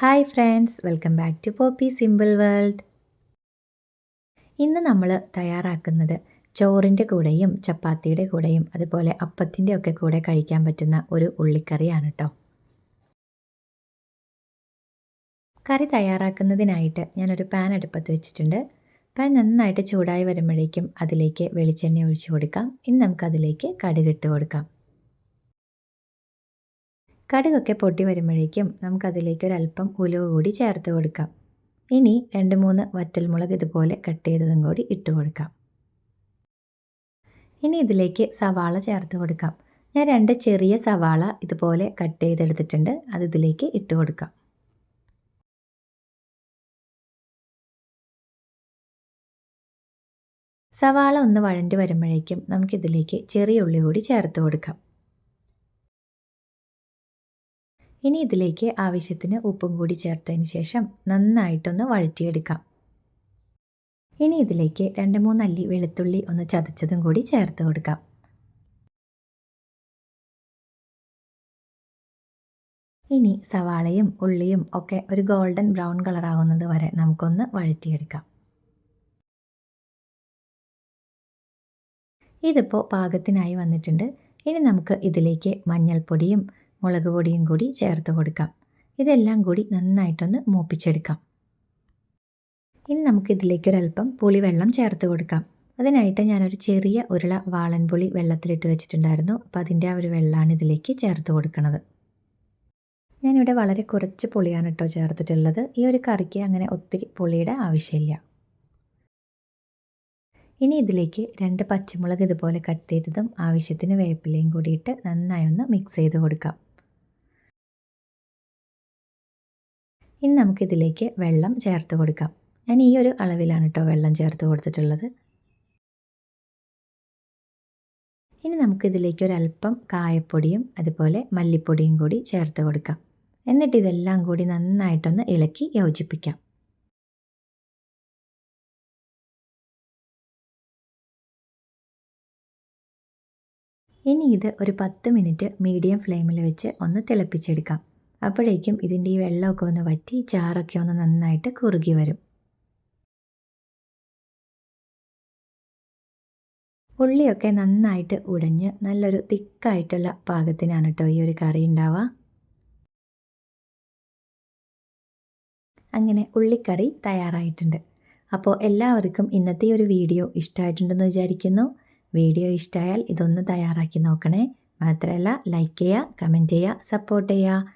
Hi friends welcome back to poppy simple world. ഇന്ന് നമ്മൾ തയ്യാറാക്കുന്നത് ചോറിന്റെ കൂടെയും ചപ്പാത്തിയുടെ കൂടെയും അതുപോലെ അപ്പത്തിന്റെ ഒക്കെ കൂടെ കഴിക്കാൻ പറ്റുന്ന ഒരു ഉള്ളിക്കറിയാണ് കേട്ടോ കറി തയ്യാറാക്കുന്നതിനായിട്ട് ഞാനൊരു പാൻ അടുപ്പത്ത് വെച്ചിട്ടുണ്ട്. പാൻ നന്നായിട്ട് ചൂടായി വരുമ്പോഴേക്കും അതിലേക്ക് വെളിച്ചെണ്ണ ഒഴിച്ചു കൊടുക്കാം. ഇനി നമുക്കതിലേക്ക് കടുകിട്ട് കൊടുക്കാം. കടുകൊക്കെ പൊട്ടി വരുമ്പോഴേക്കും നമുക്കതിലേക്ക് ഒരല്പം ഉലുവ കൂടി ചേർത്ത് കൊടുക്കാം. ഇനി രണ്ട് മൂന്ന് വറ്റൽമുളക് ഇതുപോലെ കട്ട് ചെയ്തതും കൂടി ഇട്ട് കൊടുക്കാം. ഇനി ഇതിലേക്ക് സവാള ചേർത്ത് കൊടുക്കാം. ഞാൻ രണ്ട് ചെറിയ സവാള ഇതുപോലെ കട്ട് ചെയ്തെടുത്തിട്ടുണ്ട്. അത് ഇതിലേക്ക് ഇട്ട് കൊടുക്കാം. സവാള ഒന്ന് വഴണ്ട് വരുമ്പോഴേക്കും നമുക്കിതിലേക്ക് ചെറിയ ഉള്ളി കൂടി ചേർത്ത് കൊടുക്കാം. ഇനി ഇതിലേക്ക് ആവശ്യത്തിന് ഉപ്പും കൂടി ചേർത്തതിന് ശേഷം നന്നായിട്ടൊന്ന് വഴറ്റിയെടുക്കാം. ഇനി ഇതിലേക്ക് രണ്ട് മൂന്നല്ലി വെളുത്തുള്ളി ഒന്ന് ചതച്ചതും കൂടി ചേർത്ത് കൊടുക്കാം. ഇനി സവാളയും ഉള്ളിയും ഒക്കെ ഒരു ഗോൾഡൻ ബ്രൗൺ കളറാകുന്നത് വരെ നമുക്കൊന്ന് വഴറ്റിയെടുക്കാം. ഇതിപ്പോൾ പാകത്തിനായി വന്നിട്ടുണ്ട്. ഇനി നമുക്ക് ഇതിലേക്ക് മഞ്ഞൾപ്പൊടിയും മുളക് പൊടിയും കൂടി ചേർത്ത് കൊടുക്കാം. ഇതെല്ലാം കൂടി നന്നായിട്ടൊന്ന് മൂപ്പിച്ചെടുക്കാം. ഇനി നമുക്കിതിലേക്ക് ഒരല്പം പുളിവെള്ളം ചേർത്ത് കൊടുക്കാം. അതിനായിട്ട് ഞാനൊരു ചെറിയ ഉരുള വാളൻപുളി വെള്ളത്തിലിട്ട് വെച്ചിട്ടുണ്ടായിരുന്നു. അപ്പോൾ അതിന്റെ ആ ഒരു വെള്ളമാണ് ഇതിലേക്ക് ചേർത്ത് കൊടുക്കുന്നത് ഞാനിവിടെ വളരെ കുറച്ച് പുളിയാണ് കേട്ടോ ചേർത്തിട്ടുള്ളത്. ഈ ഒരു കറിക്ക് അങ്ങനെ ഒത്തിരി പുളിയുടെ ആവശ്യമില്ല. ഇനി ഇതിലേക്ക് രണ്ട് പച്ചമുളക് ഇതുപോലെ കട്ട് ചെയ്തതും ആവശ്യത്തിന് വേപ്പിലയും കൂടിയിട്ട് നന്നായി ഒന്ന് മിക്സ് ചെയ്ത് കൊടുക്കാം. ഇനി നമുക്കിതിലേക്ക് വെള്ളം ചേർത്ത് കൊടുക്കാം. ഞാൻ ഈ ഒരു അളവിലാണ് കേട്ടോ വെള്ളം ചേർത്ത് കൊടുത്തിട്ടുള്ളത്. ഇനി നമുക്കിതിലേക്ക് ഒരല്പം കായപ്പൊടിയും അതുപോലെ മല്ലിപ്പൊടിയും കൂടി ചേർത്ത് കൊടുക്കാം. എന്നിട്ട് ഇതെല്ലാം കൂടി നന്നായിട്ടൊന്ന് ഇളക്കി യോജിപ്പിക്കാം. ഇനി ഇത് ഒരു പത്ത് മിനിറ്റ് മീഡിയം ഫ്ലെയിമിൽ വെച്ച് ഒന്ന് തിളപ്പിച്ചെടുക്കാം. അപ്പോഴേക്കും ഇതിന്റെ ഈ വെള്ളമൊക്കെ ഒന്ന് വറ്റി ചാറൊക്കെ ഒന്ന് നന്നായിട്ട് കുറുകി വരും. ഉള്ളിയൊക്കെ നന്നായിട്ട് ഉടഞ്ഞ് നല്ലൊരു തിക്കായിട്ടുള്ള പാകത്തിനാണ് കേട്ടോ ഈ ഒരു കറി ഉണ്ടാവുക. അങ്ങനെ ഉള്ളിക്കറി തയ്യാറായിട്ടുണ്ട്. അപ്പോൾ എല്ലാവർക്കും ഇന്നത്തെ ഒരു വീഡിയോ ഇഷ്ടമായിട്ടുണ്ടെന്ന് വിചാരിക്കുന്നു. വീഡിയോ ഇഷ്ടമായാൽ ഇതൊന്ന് തയ്യാറാക്കി നോക്കണേ. മാത്രമല്ല ലൈക്ക് ചെയ്യുക കമന്റ് ചെയ്യുക സപ്പോർട്ട് ചെയ്യുക.